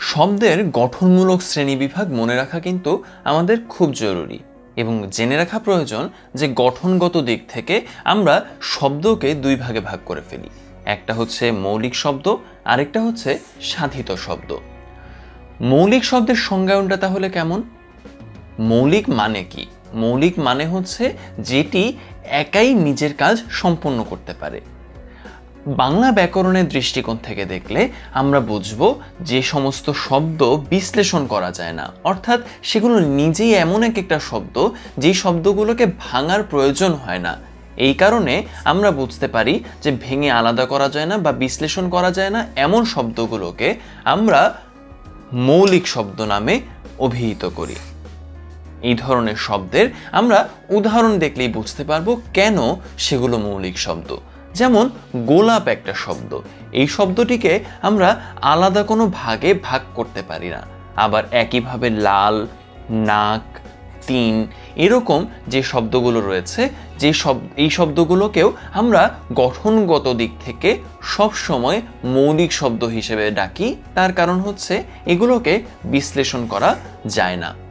শব্দের গঠনমূলক শ্রেণীবিভাগ মনে রাখা কিন্তু আমাদের খুব জরুরি এবং জেনে রাখা প্রয়োজন যে গঠনগত দিক থেকে আমরা শব্দকে দুই ভাগে ভাগ করে ফেলি। একটা হচ্ছে মৌলিক শব্দ, আরেকটা হচ্ছে সাধিত শব্দ। মৌলিক শব্দের সংজ্ঞায়নটা তাহলে কেমন? মৌলিক মানে কি? মৌলিক মানে হচ্ছে যেটি একাই নিজের কাজ সম্পন্ন করতে পারে। বাংলা ব্যাকরণের দৃষ্টিকোণ থেকে দেখলে আমরা বুঝব যে সমস্ত শব্দ বিশ্লেষণ করা যায় না। অর্থাৎ সেগুলো নিজেই এমন এক একটা শব্দ যেই শব্দগুলোকে ভাঙার প্রয়োজন হয় না। এই কারণে আমরা বুঝতে পারি যে ভেঙে আলাদা করা যায় না বা বিশ্লেষণ করা যায় না এমন শব্দগুলোকে আমরা মৌলিক শব্দ নামে অভিহিত করি। এই ধরনের শব্দের আমরা উদাহরণ দেখলেই বুঝতে পারব কেন সেগুলো মৌলিক শব্দ। যেমন গোলাপ একটা শব্দ। এই শব্দটিকে আমরা আলাদা কোনো ভাগে ভাগ করতে পারি না। আবার একইভাবে লাল, নাক তিন এরকম যে শব্দগুলো রয়েছে, যে সব, এই শব্দগুলোকেও আমরা গঠনগত দিক থেকে সব সময় মৌলিক শব্দ হিসেবে ডাকি। তার কারণ হচ্ছে এগুলোকে বিশ্লেষণ করা যায় না।